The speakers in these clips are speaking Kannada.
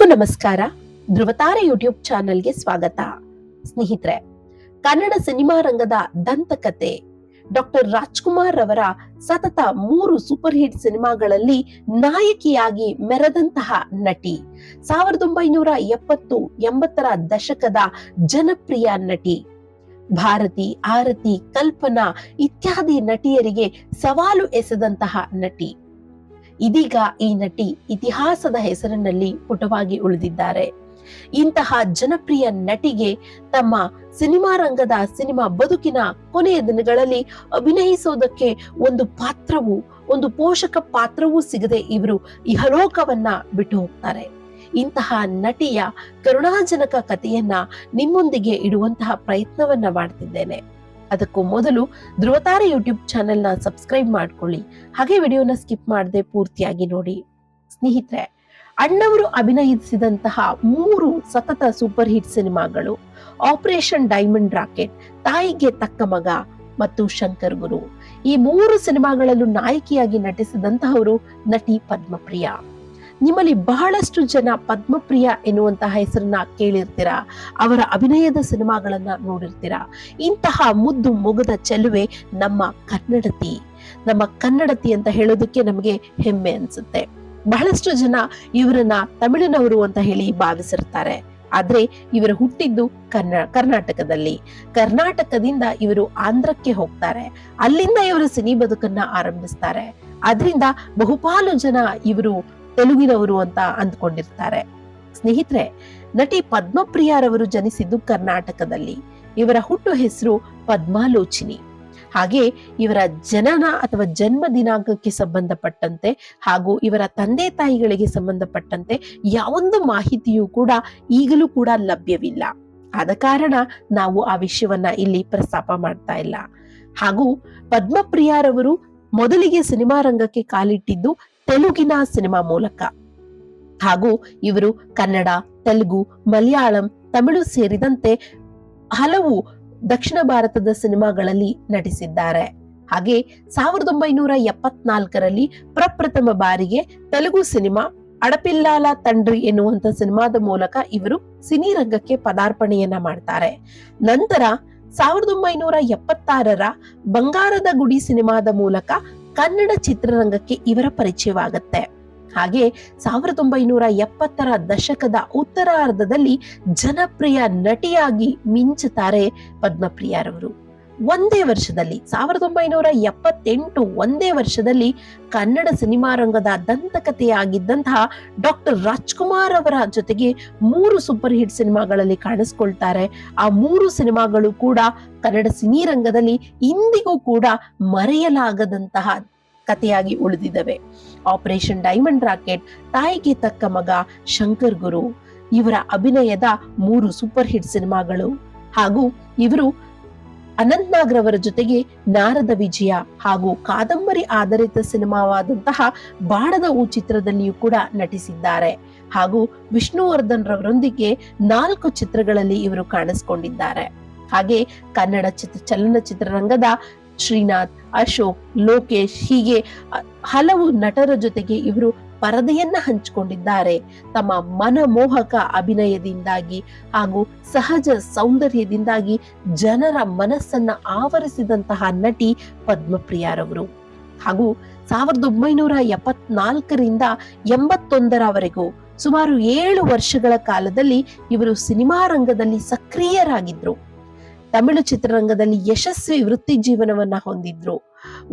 ಎಲ್ರಿಗೂ ನಮಸ್ಕಾರ. ಧ್ರುವತಾರೆ ಯೂಟ್ಯೂಬ್ ಚಾನೆಲ್ಗೆ ಸ್ವಾಗತ. ಸ್ನೇಹಿತರೆ, ಕನ್ನಡ ಸಿನಿಮಾ ರಂಗದ ದಂತಕತೆ ಡಾಕ್ಟರ್ ರಾಜ್ಕುಮಾರ್ ಅವರ ಸತತ ಮೂರು ಸೂಪರ್ ಹಿಟ್ ಸಿನಿಮಾಗಳಲ್ಲಿ ನಾಯಕಿಯಾಗಿ ಮೆರೆದಂತಹ ನಟಿ. ಸಾವಿರದ ಒಂಬೈನೂರ ಎಪ್ಪತ್ತು ಎಂಬತ್ತರ ದಶಕದ ಜನಪ್ರಿಯ ನಟಿ. ಭಾರತಿ, ಆರತಿ, ಕಲ್ಪನಾ ಇತ್ಯಾದಿ ನಟಿಯರಿಗೆ ಸವಾಲು ಎಸೆದಂತಹ ನಟಿ. ಇದೀಗ ಈ ನಟಿ ಇತಿಹಾಸದ ಹೆಸರಿನಲ್ಲಿ ಪುಟವಾಗಿ ಉಳಿದಿದ್ದಾರೆ. ಇಂತಹ ಜನಪ್ರಿಯ ನಟಿಗೆ ತಮ್ಮ ಸಿನಿಮಾ ರಂಗದ ಸಿನಿಮಾ ಬದುಕಿನ ಕೊನೆಯ ದಿನಗಳಲ್ಲಿ ಅಭಿನಯಿಸೋದಕ್ಕೆ ಒಂದು ಪಾತ್ರವು, ಒಂದು ಪೋಷಕ ಪಾತ್ರವೂ ಸಿಗದೆ ಇವರು ಇಹಲೋಕವನ್ನ ಬಿಟ್ಟು ಹೋಗ್ತಾರೆ. ಇಂತಹ ನಟಿಯ ಕರುಣಾಜನಕ ಕಥೆಯನ್ನ ನಿಮ್ಮೊಂದಿಗೆ ಇಡುವಂತಹ ಪ್ರಯತ್ನವನ್ನ ಮಾಡ್ತಿದ್ದೇನೆ. ಅದಕ್ಕೂ ಮೊದಲು ಧ್ರುವತಾರೆ ಯೂಟ್ಯೂಬ್ ಚಾನೆಲ್ನ ಸಬ್ಸ್ಕ್ರೈಬ್ ಮಾಡ್ಕೊಳ್ಳಿ. ಹಾಗೆ ವಿಡಿಯೋನ ಸ್ಕಿಪ್ ಮಾಡದೆ ಪೂರ್ತಿಯಾಗಿ ನೋಡಿ. ಸ್ನೇಹಿತರೆ, ಅಣ್ಣವರು ಅಭಿನಯಿಸಿದಂತಹ ಮೂರು ಸತತ ಸೂಪರ್ ಹಿಟ್ ಸಿನಿಮಾಗಳು, ಆಪರೇಷನ್ ಡೈಮಂಡ್ ರಾಕೆಟ್, ತಾಯಿಗೆ ತಕ್ಕ ಮಗ ಮತ್ತು ಶಂಕರ್ ಗುರು. ಈ ಮೂರು ಸಿನಿಮಾಗಳಲ್ಲೂ ನಾಯಕಿಯಾಗಿ ನಟಿಸಿದಂತಹವರು ನಟಿ ಪದ್ಮಪ್ರಿಯ. ನಿಮ್ಮಲ್ಲಿ ಬಹಳಷ್ಟು ಜನ ಪದ್ಮಪ್ರಿಯ ಎನ್ನುವಂತಹ ಹೆಸರನ್ನ ಕೇಳಿರ್ತೀರಾ? ಅವರ ಅಭಿನಯದ ಸಿನಿಮಾಗಳನ್ನ ನೋಡಿರ್ತೀರಾ? ಇಂತಹ ಮುದ್ದು ಮುಗದ ಚೆಲುವೆ ನಮ್ಮ ಕನ್ನಡತಿ. ನಮ್ಮ ಕನ್ನಡತಿ ಅಂತ ಹೇಳೋದಕ್ಕೆ ನಮಗೆ ಹೆಮ್ಮೆ ಅನ್ಸುತ್ತೆ. ಬಹಳಷ್ಟು ಜನ ಇವರನ್ನ ತಮಿಳಿನವರು ಅಂತ ಹೇಳಿ ಭಾವಿಸಿರ್ತಾರೆ. ಆದ್ರೆ ಇವರು ಹುಟ್ಟಿದ್ದು ಕನ್ನ ಕರ್ನಾಟಕದಲ್ಲಿ. ಕರ್ನಾಟಕದಿಂದ ಇವರು ಆಂಧ್ರಕ್ಕೆ ಹೋಗ್ತಾರೆ. ಅಲ್ಲಿಂದ ಇವರು ಸಿನಿ ಬದುಕನ್ನ ಆರಂಭಿಸ್ತಾರೆ. ಅದರಿಂದ ಬಹುಪಾಲು ಜನ ಇವರು ತೆಲುಗಿನವರು ಅಂತ ಅಂದ್ಕೊಂಡಿರ್ತಾರೆ. ಸ್ನೇಹಿತರೆ, ನಟಿ ಪದ್ಮಪ್ರಿಯಾರವರು ಜನಿಸಿದ್ದು ಕರ್ನಾಟಕದಲ್ಲಿ. ಇವರ ಹುಟ್ಟು ಹೆಸರು ಪದ್ಮಾಲೋಚಿನಿ. ಹಾಗೆ ಇವರ ಜನನ ಅಥವಾ ಜನ್ಮ ದಿನಾಂಕಕ್ಕೆ ಸಂಬಂಧಪಟ್ಟಂತೆ ಹಾಗೂ ಇವರ ತಂದೆ ತಾಯಿಗಳಿಗೆ ಸಂಬಂಧಪಟ್ಟಂತೆ ಯಾವೊಂದು ಮಾಹಿತಿಯೂ ಕೂಡ ಈಗಲೂ ಕೂಡ ಲಭ್ಯವಿಲ್ಲ. ಆದ ಕಾರಣ ನಾವು ಆ ವಿಷಯವನ್ನ ಇಲ್ಲಿ ಪ್ರಸ್ತಾಪ ಮಾಡ್ತಾ ಇಲ್ಲ. ಹಾಗೂ ಪದ್ಮಪ್ರಿಯಾರವರು ಮೊದಲಿಗೆ ಸಿನಿಮಾ ರಂಗಕ್ಕೆ ಕಾಲಿಟ್ಟಿದ್ದು ತೆಲುಗಿನ ಸಿನಿಮಾ ಮೂಲಕ. ಹಾಗೂ ಇವರು ಕನ್ನಡ, ತೆಲುಗು, ಮಲಯಾಳಂ, ತಮಿಳು ಸೇರಿದಂತೆ ಹಲವು ದಕ್ಷಿಣ ಭಾರತದ ಸಿನಿಮಾಗಳಲ್ಲಿ ನಟಿಸಿದ್ದಾರೆ. ಹಾಗೆ ಸಾವಿರದ ಒಂಬೈನೂರ ಎಪ್ಪತ್ನಾಲ್ಕರಲ್ಲಿ ಪ್ರಪ್ರಥಮ ಬಾರಿಗೆ ತೆಲುಗು ಸಿನಿಮಾ ಅಡಪಿಲ್ಲಾಲ ತಂಡ್ರಿ ಎನ್ನುವಂತ ಸಿನಿಮಾದ ಮೂಲಕ ಇವರು ಸಿನಿ ರಂಗಕ್ಕೆ ಪದಾರ್ಪಣೆಯನ್ನ ಮಾಡ್ತಾರೆ. ನಂತರ ಸಾವಿರದ ಒಂಬೈನೂರ ಎಪ್ಪತ್ತಾರರ ಬಂಗಾರದ ಗುಡಿ ಸಿನಿಮಾದ ಮೂಲಕ ಕನ್ನಡ ಚಿತ್ರರಂಗಕ್ಕೆ ಇವರ ಪರಿಚಯವಾಗುತ್ತೆ. ಹಾಗೆ ಸಾವಿರದ ಒಂಬೈನೂರ ಎಪ್ಪತ್ತರ ದಶಕದ ಉತ್ತರಾರ್ಧದಲ್ಲಿ ಜನಪ್ರಿಯ ನಟಿಯಾಗಿ ಮಿಂಚುತ್ತಾರೆ ಪದ್ಮಪ್ರಿಯಾರವರು. ಒಂದೇ ವರ್ಷದಲ್ಲಿ, ಸಾವಿರದ ಒಂಬೈನೂರ ಎಪ್ಪತ್ತೆಂಟು ಒಂದೇ ವರ್ಷದಲ್ಲಿ ಕನ್ನಡ ಸಿನಿಮಾ ರಂಗದ ದಂತಕಥೆಯಾಗಿದ್ದಂತಹ ಡಾಕ್ಟರ್ ರಾಜ್ಕುಮಾರ್ ಅವರ ಜೊತೆಗೆ ಮೂರು ಸೂಪರ್ ಹಿಟ್ ಸಿನಿಮಾಗಳಲ್ಲಿ ಕಾಣಿಸ್ಕೊಳ್ತಾರೆ. ಆ ಮೂರು ಸಿನಿಮಾಗಳು ಕೂಡ ಕನ್ನಡ ಸಿನಿ ರಂಗದಲ್ಲಿ ಇಂದಿಗೂ ಕೂಡ ಮರೆಯಲಾಗದಂತಹ ಕಥೆಯಾಗಿ ಉಳಿದಿದ್ದಾವೆ. ಆಪರೇಷನ್ ಡೈಮಂಡ್ ರಾಕೆಟ್, ತಾಯಿಗೆ ತಕ್ಕ ಮಗ ಶಂಕರ್ ಗುರು, ಇವರ ಅಭಿನಯದ ಮೂರು ಸೂಪರ್ ಹಿಟ್ ಸಿನಿಮಾಗಳು ಹಾಗೂ ಇವರು ಅನಂತ್ ರವರ ಜೊತೆಗೆ ನಾರದ ವಿಜಯ ಹಾಗೂ ಕಾದಂಬರಿ ಆಧಾರಿತ ಸಿನಿಮಾವಾದಂತಹ ಬಾಡದ ಊ ಚಿತ್ರದಲ್ಲಿಯೂ ಕೂಡ ನಟಿಸಿದ್ದಾರೆ. ಹಾಗೂ ವಿಷ್ಣುವರ್ಧನ್ ರವರೊಂದಿಗೆ ನಾಲ್ಕು ಚಿತ್ರಗಳಲ್ಲಿ ಇವರು ಕಾಣಿಸಿಕೊಂಡಿದ್ದಾರೆ. ಹಾಗೆ ಕನ್ನಡ ಚಿತ್ರ, ಚಲನಚಿತ್ರರಂಗದ ಶ್ರೀನಾಥ್, ಅಶೋಕ್, ಲೋಕೇಶ್ ಹೀಗೆ ಹಲವು ನಟರ ಜೊತೆಗೆ ಇವರು ಪರದೆಯನ್ನ ಹಂಚಿಕೊಂಡಿದ್ದಾರೆ. ತಮ್ಮ ಮನಮೋಹಕ ಅಭಿನಯದಿಂದಾಗಿ ಹಾಗೂ ಸಹಜ ಸೌಂದರ್ಯದಿಂದಾಗಿ ಜನರ ಮನಸ್ಸನ್ನ ಆವರಿಸಿದಂತಹ ನಟಿ ಪದ್ಮಪ್ರಿಯಾರವರು ಹಾಗೂ ಸಾವಿರದ ಒಂಬೈನೂರ ಎಪ್ಪತ್ನಾಲ್ಕರಿಂದ ಎಂಬತ್ತೊಂದರವರೆಗೂ ಸುಮಾರು ಏಳು ವರ್ಷಗಳ ಕಾಲದಲ್ಲಿ ಇವರು ಸಿನಿಮಾ ರಂಗದಲ್ಲಿ ಸಕ್ರಿಯರಾಗಿದ್ರು. ತಮಿಳು ಚಿತ್ರರಂಗದಲ್ಲಿ ಯಶಸ್ವಿ ವೃತ್ತಿ ಜೀವನವನ್ನ ಹೊಂದಿದ್ರು.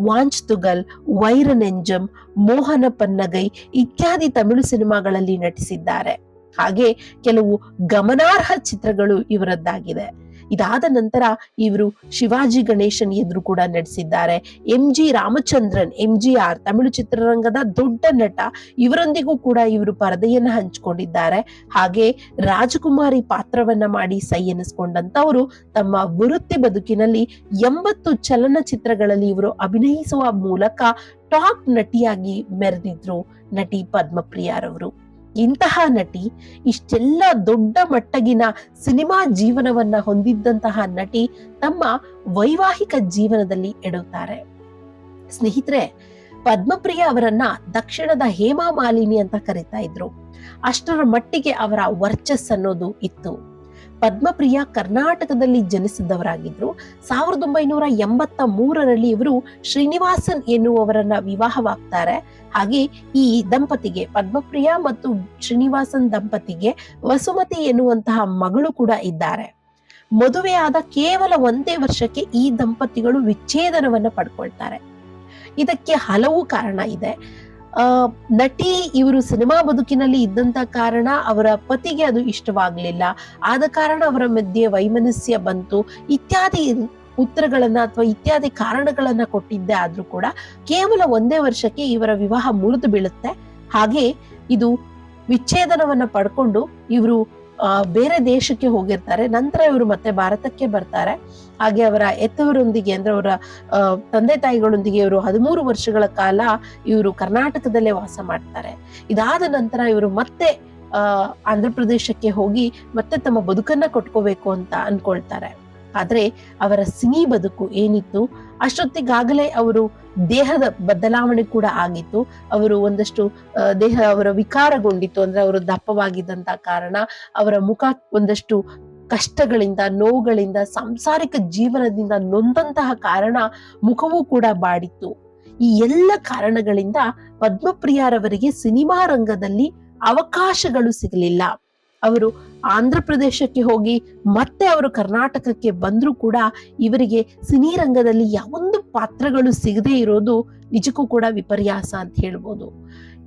ವಾಂಚ್ ತುಗಲ್ ವೈರನೆಂಜಂ ಮೋಹನ ಪನ್ನಗೈ ಇತ್ಯಾದಿ ತಮಿಳು ಸಿನಿಮಾಗಳಲ್ಲಿ ನಟಿಸಿದ್ದಾರೆ. ಹಾಗೆ ಕೆಲವು ಗಮನಾರ್ಹ ಚಿತ್ರಗಳು ಇವರದ್ದಾಗಿದೆ. ಇದಾದ ನಂತರ ಇವರು ಶಿವಾಜಿ ಗಣೇಶನ್ ಎದುರು ಕೂಡ ನಡೆಸಿದ್ದಾರೆ. M G Ramachandran, M G R Tamil ಚಿತ್ರರಂಗದ ದೊಡ್ಡ ನಟ, ಇವರೊಂದಿಗೂ ಕೂಡ ಇವರು ಪರದೆಯನ್ನ ಹಂಚಿಕೊಂಡಿದ್ದಾರೆ. ಹಾಗೆ ರಾಜಕುಮಾರಿ ಪಾತ್ರವನ್ನ ಮಾಡಿ ಸೈ ಎನಿಸ್ಕೊಂಡಂತವರು ತಮ್ಮ ವೃತ್ತಿ ಬದುಕಿನಲ್ಲಿ ಎಂಬತ್ತು ಚಲನಚಿತ್ರಗಳಲ್ಲಿ ಇವರು ಅಭಿನಯಿಸುವ ಮೂಲಕ ಟಾಪ್ ನಟಿಯಾಗಿ ಮೆರೆದಿದ್ರು ನಟಿ ಪದ್ಮಪ್ರಿಯಾರವರು. ಇಂತಹ ನಟಿ ಇಷ್ಟೆಲ್ಲ ದೊಡ್ಡ ಮಟ್ಟಗಿನ ಸಿನಿಮಾ ಜೀವನವನ್ನ ಹೊಂದಿದ್ದಂತಹ ನಟಿ ತಮ್ಮ ವೈವಾಹಿಕ ಜೀವನದಲ್ಲಿ ಎಡುತ್ತಾರೆ ಸ್ನೇಹಿತರೆ, ಪದ್ಮಪ್ರಿಯ ಅವರನ್ನ ದಕ್ಷಿಣದ ಹೇಮಾ ಮಾಲಿನಿ ಅಂತ ಕರೀತಾ ಇದ್ರು. ಅಷ್ಟರ ಮಟ್ಟಿಗೆ ಅವರ ವರ್ಚಸ್ ಅನ್ನೋದು ಇತ್ತು. ಪದ್ಮಪ್ರಿಯ ಕರ್ನಾಟಕದಲ್ಲಿ ಜನಿಸಿದವರಾಗಿದ್ದರು ಸಾವಿರದ ಒಂಬೈನೂರ ಎಂಬತ್ತ ಮೂರರಲ್ಲಿ ಇವರು ಶ್ರೀನಿವಾಸನ್ ಎನ್ನುವವರನ್ನ ವಿವಾಹವಾಗ್ತಾರೆ. ಹಾಗೆ ಈ ದಂಪತಿಗೆ, ಪದ್ಮಪ್ರಿಯ ಮತ್ತು ಶ್ರೀನಿವಾಸನ್ ದಂಪತಿಗೆ ವಸುಮತಿ ಎನ್ನುವಂತಹ ಮಗಳು ಕೂಡ ಇದ್ದಾರೆ. ಮದುವೆಯಾದ ಕೇವಲ ಒಂದೇ ವರ್ಷಕ್ಕೆ ಈ ದಂಪತಿಗಳು ವಿಚ್ಛೇದನವನ್ನು ಪಡ್ಕೊಳ್ತಾರೆ. ಇದಕ್ಕೆ ಹಲವು ಕಾರಣ ಇದೆ. ನಟಿ ಇವರು ಸಿನಿಮಾ ಬದುಕಿನಲ್ಲಿ ಇದ್ದಂತ ಕಾರಣ ಅವರ ಪತಿಗೆ ಅದು ಇಷ್ಟವಾಗಲಿಲ್ಲ. ಆದ ಕಾರಣ ಅವರ ಮಧ್ಯೆ ವೈಮನಸ್ಯ ಬಂತು. ಇತ್ಯಾದಿ ಉತ್ತರಗಳನ್ನ ಅಥವಾ ಇತ್ಯಾದಿ ಕಾರಣಗಳನ್ನ ಕೊಟ್ಟಿದ್ದೆ ಆದ್ರೂ ಕೂಡ ಕೇವಲ ಒಂದೇ ವರ್ಷಕ್ಕೆ ಇವರ ವಿವಾಹ ಮುರಿದು ಬೀಳುತ್ತೆ. ಹಾಗೆ ಇದು ವಿಚ್ಛೇದನವನ್ನ ಪಡ್ಕೊಂಡು ಇವರು ಬೇರೆ ದೇಶಕ್ಕೆ ಹೋಗಿರ್ತಾರೆ. ನಂತರ ಇವರು ಮತ್ತೆ ಭಾರತಕ್ಕೆ ಬರ್ತಾರೆ. ಹಾಗೆ ಅವರ ಎತ್ತವರೊಂದಿಗೆ ಅಂದ್ರೆ ಅವರ ತಂದೆ ತಾಯಿಗಳೊಂದಿಗೆ ಇವರು ಹದಿಮೂರು ವರ್ಷಗಳ ಕಾಲ ಇವರು ಕರ್ನಾಟಕದಲ್ಲೇ ವಾಸ ಮಾಡ್ತಾರೆ. ಇದಾದ ನಂತರ ಇವರು ಮತ್ತೆ ಆಂಧ್ರ ಪ್ರದೇಶಕ್ಕೆ ಹೋಗಿ ಮತ್ತೆ ತಮ್ಮ ಬದುಕನ್ನ ಕೊಟ್ಕೋಬೇಕು ಅಂತ ಅನ್ಕೊಳ್ತಾರೆ. ಆದ್ರೆ ಅವರ ಸಿನಿ ಬದುಕು ಏನಿತ್ತು? ಅಷ್ಟೊತ್ತಿಗಾಗಲೇ ಅವರು ದೇಹದ ಬದಲಾವಣೆ ಕೂಡ ಆಗಿತ್ತು. ಅವರು ಒಂದಷ್ಟು ದೇಹ ಅವರ ವಿಕಾರಗೊಂಡಿತ್ತು ಅಂದ್ರೆ ಅವರು ದಪ್ಪವಾಗಿದ್ದಂತ ಕಾರಣ ಅವರ ಮುಖ ಒಂದಷ್ಟು ಕಷ್ಟಗಳಿಂದ, ನೋವುಗಳಿಂದ, ಸಾಂಸಾರಿಕ ಜೀವನದಿಂದ ನೊಂದಂತಹ ಕಾರಣ ಮುಖವೂ ಕೂಡ ಬಾಡಿತ್ತು. ಈ ಎಲ್ಲ ಕಾರಣಗಳಿಂದ ಪದ್ಮಪ್ರಿಯರವರಿಗೆ ಸಿನಿಮಾ ರಂಗದಲ್ಲಿ ಅವಕಾಶಗಳು ಸಿಗಲಿಲ್ಲ. ಅವರು ಆಂಧ್ರ ಪ್ರದೇಶಕ್ಕೆ ಹೋಗಿ ಮತ್ತೆ ಅವರು ಕರ್ನಾಟಕಕ್ಕೆ ಬಂದರೂ ಕೂಡ ಇವರಿಗೆ ಸಿನಿ ರಂಗದಲ್ಲಿ ಯಾವೊಂದು ಪಾತ್ರಗಳು ಸಿಗದೇ ಇರೋದು ನಿಜಕ್ಕೂ ಕೂಡ ವಿಪರ್ಯಾಸ ಅಂತ ಹೇಳ್ಬೋದು.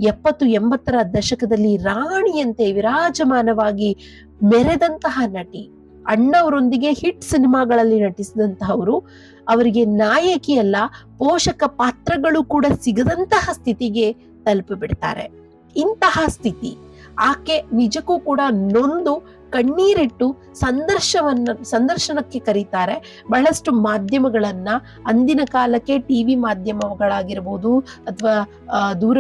ಎಪ್ಪತ್ತು ಎಂಬತ್ತರ ದಶಕದಲ್ಲಿ ರಾಣಿಯಂತೆ ವಿರಾಜಮಾನವಾಗಿ ಮೆರೆದಂತಹ ನಟಿ, ಅಣ್ಣವರೊಂದಿಗೆ ಹಿಟ್ ಸಿನಿಮಾಗಳಲ್ಲಿ ನಟಿಸಿದಂತಹವರು, ಅವರಿಗೆ ನಾಯಕಿಯಲ್ಲ ಪೋಷಕ ಪಾತ್ರಗಳು ಕೂಡ ಸಿಗದಂತಹ ಸ್ಥಿತಿಗೆ ತಲುಪಿಬಿಡ್ತಾರೆ ಇಂತಹ ಸ್ಥಿತಿ. ಆಕೆ ನಿಜಕ್ಕೂ ಕೂಡ ನೊಂದು ಕಣ್ಣೀರಿಟ್ಟು ಸಂದರ್ಶವನ್ನ, ಸಂದರ್ಶನಕ್ಕೆ ಕರೀತಾರೆ. ಬಹಳಷ್ಟು ಮಾಧ್ಯಮಗಳನ್ನ ಅಂದಿನ ಕಾಲಕ್ಕೆ ಟಿವಿ ಮಾಧ್ಯಮಗಳಾಗಿರ್ಬೋದು ಅಥವಾ ದೂರ,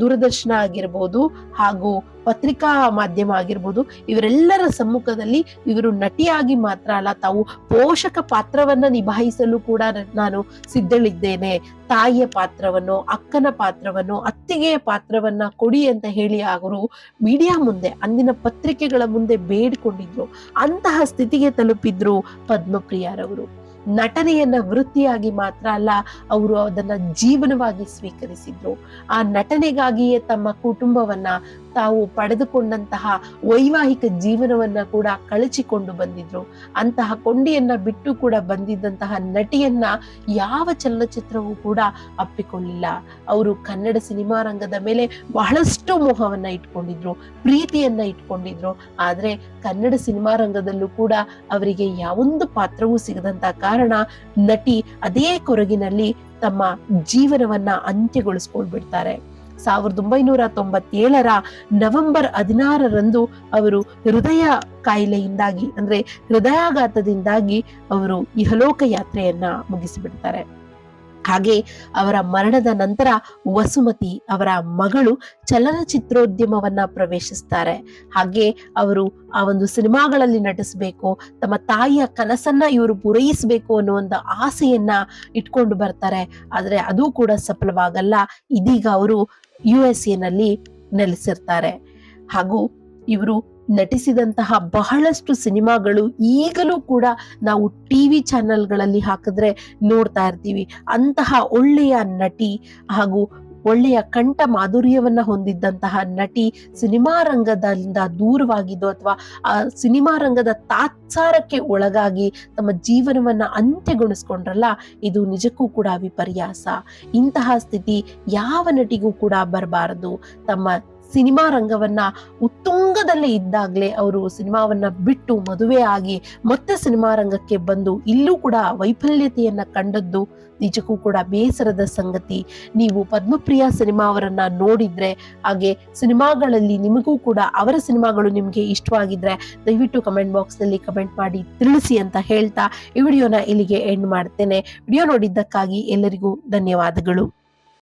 ದೂರದರ್ಶನ ಆಗಿರ್ಬೋದು ಹಾಗೂ ಪತ್ರಿಕಾ ಮಾಧ್ಯಮ ಆಗಿರ್ಬೋದು ಇವರೆಲ್ಲರ ಸಮ್ಮುಖದಲ್ಲಿ ಇವರು ನಟಿಯಾಗಿ ಮಾತ್ರ ಅಲ್ಲ, ತಾವು ಪೋಷಕ ಪಾತ್ರವನ್ನ ನಿಭಾಯಿಸಲು ಕೂಡ ನಾನು ಸಿದ್ಧಳಿದ್ದೇನೆ. ತಾಯಿಯ ಪಾತ್ರವನ್ನು, ಅಕ್ಕನ ಪಾತ್ರವನ್ನು, ಅತ್ತಿಗೆಯ ಪಾತ್ರವನ್ನ ಕೊಡಿ ಅಂತ ಹೇಳಿ ಅವರು ಮೀಡಿಯಾ ಮುಂದೆ, ಅಂದಿನ ಪತ್ರಿಕೆಗಳ ಮುಂದೆ ಬೇಡಿಕೊಂಡಿದ್ರು ಅಂತಹ ಸ್ಥಿತಿಗೆ ತಲುಪಿದ್ರು ಪದ್ಮಪ್ರಿಯರವರು. ನಟನೆಯನ್ನ ವೃತ್ತಿಯಾಗಿ ಮಾತ್ರ ಅಲ್ಲ, ಅವರು ಅದನ್ನ ಜೀವನವಾಗಿ ಸ್ವೀಕರಿಸಿದ್ರು. ಆ ನಟನೆಗಾಗಿಯೇ ತಮ್ಮ ಕುಟುಂಬವನ್ನ ತಾವು ಪಡೆದುಕೊಂಡಂತಹ ವೈವಾಹಿಕ ಜೀವನವನ್ನ ಕೂಡ ಕಳಚಿಕೊಂಡು ಬಂದಿದ್ರು. ಅಂತಹ ಕೊಂಡಿಯನ್ನ ಬಿಟ್ಟು ಕೂಡ ಬಂದಿದ್ದಂತಹ ನಟಿಯನ್ನ ಯಾವ ಚಲನಚಿತ್ರವೂ ಕೂಡ ಅಪ್ಪಿಕೊಳ್ಳಿಲ್ಲ. ಅವರು ಕನ್ನಡ ಸಿನಿಮಾ ರಂಗದ ಮೇಲೆ ಬಹಳಷ್ಟು ಮೋಹವನ್ನ ಇಟ್ಕೊಂಡಿದ್ರು, ಪ್ರೀತಿಯನ್ನ ಇಟ್ಕೊಂಡಿದ್ರು. ಆದ್ರೆ ಕನ್ನಡ ಸಿನಿಮಾ ರಂಗದಲ್ಲೂ ಕೂಡ ಅವರಿಗೆ ಯಾವೊಂದು ಪಾತ್ರವೂ ಸಿಗದಂತ ಕಾರಣ ನಟಿ ಅದೇ ಕೊರಗಿನಲ್ಲಿ ತಮ್ಮ ಜೀವನವನ್ನ ಅಂತ್ಯಗೊಳಿಸ್ಕೊಂಡ್ಬಿಡ್ತಾರೆ. ಸಾವಿರದ ಒಂಬೈನೂರ ತೊಂಬತ್ತೇಳರ ನವೆಂಬರ್ ಹದಿನಾರರಂದು ಅವರು ಹೃದಯ ಕಾಯಿಲೆಯಿಂದಾಗಿ ಅಂದ್ರೆ ಹೃದಯಾಘಾತದಿಂದಾಗಿ ಅವರು ಇಹಲೋಕ ಯಾತ್ರೆಯನ್ನ ಮುಗಿಸಿಬಿಡ್ತಾರೆ. ಹಾಗೆ ಅವರ ಮರಣದ ನಂತರ ವಸುಮತಿ ಅವರ ಮಗಳು ಚಲನಚಿತ್ರೋದ್ಯಮವನ್ನ ಪ್ರವೇಶಿಸ್ತಾರೆ. ಹಾಗೆ ಅವರು ಆ ಒಂದು ಸಿನಿಮಾಗಳಲ್ಲಿ ನಟಿಸಬೇಕು, ತಮ್ಮ ತಾಯಿಯ ಕನಸನ್ನ ಇವರು ಪೂರೈಸಬೇಕು ಅನ್ನೋ ಒಂದು ಆಸೆಯನ್ನ ಇಟ್ಕೊಂಡು ಬರ್ತಾರೆ. ಆದ್ರೆ ಅದು ಕೂಡ ಸಫಲವಾಗಲ್ಲ. ಇದೀಗ ಅವರು ಯು ಎಸ್ ಎನಲ್ಲಿ ನೆಲೆಸಿರ್ತಾರೆ. ಹಾಗೂ ಇವರು ನಟಿಸಿದಂತಹ ಬಹಳಷ್ಟು ಸಿನಿಮಾಗಳು ಈಗಲೂ ಕೂಡ ನಾವು ಟಿವಿ ಚಾನೆಲ್ಗಳಲ್ಲಿ ಹಾಕಿದ್ರೆ ನೋಡ್ತಾ ಇರ್ತೀವಿ. ಅಂತಹ ಒಳ್ಳೆಯ ನಟಿ ಹಾಗೂ ಒಳ್ಳೆಯ ಕಂಠ ಮಾಧುರ್ಯವನ್ನ ಹೊಂದಿದ್ದಂತಹ ನಟಿ ಸಿನಿಮಾ ರಂಗದಿಂದ ದೂರವಾಗಿದ್ದು ಅಥವಾ, ಆ, ಸಿನಿಮಾ ರಂಗದ ತಾತ್ಸಾರಕ್ಕೆ ಒಳಗಾಗಿ ತಮ್ಮ ಜೀವನವನ್ನ ಅಂತ್ಯಗೊಳಿಸ್ಕೊಂಡ್ರಲ್ಲ, ಇದು ನಿಜಕ್ಕೂ ಕೂಡ ವಿಪರ್ಯಾಸ ಇಂತಹ ಸ್ಥಿತಿ ಯಾವ ನಟಿಗೂ ಕೂಡ ಬರಬಾರದು. ತಮ್ಮ ಸಿನಿಮಾ ರಂಗವನ್ನ ಉತ್ತುಂಗದಲ್ಲಿ ಇದ್ದಾಗಲೇ ಅವರು ಸಿನಿಮಾವನ್ನ ಬಿಟ್ಟು ಮದುವೆ ಆಗಿ ಮತ್ತೆ ಸಿನಿಮಾ ರಂಗಕ್ಕೆ ಬಂದು ಇಲ್ಲೂ ಕೂಡ ವೈಫಲ್ಯತೆಯನ್ನ ಕಂಡದ್ದು ನಿಜಕ್ಕೂ ಕೂಡ ಬೇಸರದ ಸಂಗತಿ. ನೀವು ಪದ್ಮಪ್ರಿಯ ಸಿನಿಮಾವರನ್ನ ನೋಡಿದ್ರೆ, ಹಾಗೆ ಸಿನಿಮಾಗಳಲ್ಲಿ ನಿಮಗೂ ಕೂಡ ಅವರ ಸಿನಿಮಾಗಳು ನಿಮಗೆ ಇಷ್ಟವಾಗಿದ್ರೆ ದಯವಿಟ್ಟು ಕಮೆಂಟ್ ಬಾಕ್ಸ್ನಲ್ಲಿ ಕಮೆಂಟ್ ಮಾಡಿ ತಿಳಿಸಿ ಅಂತ ಹೇಳ್ತಾ ಈ ವಿಡಿಯೋನ ಇಲ್ಲಿಗೆ ಎಂಡ್ ಮಾಡ್ತೇನೆ. ವಿಡಿಯೋ ನೋಡಿದ್ದಕ್ಕಾಗಿ ಎಲ್ಲರಿಗೂ ಧನ್ಯವಾದಗಳು.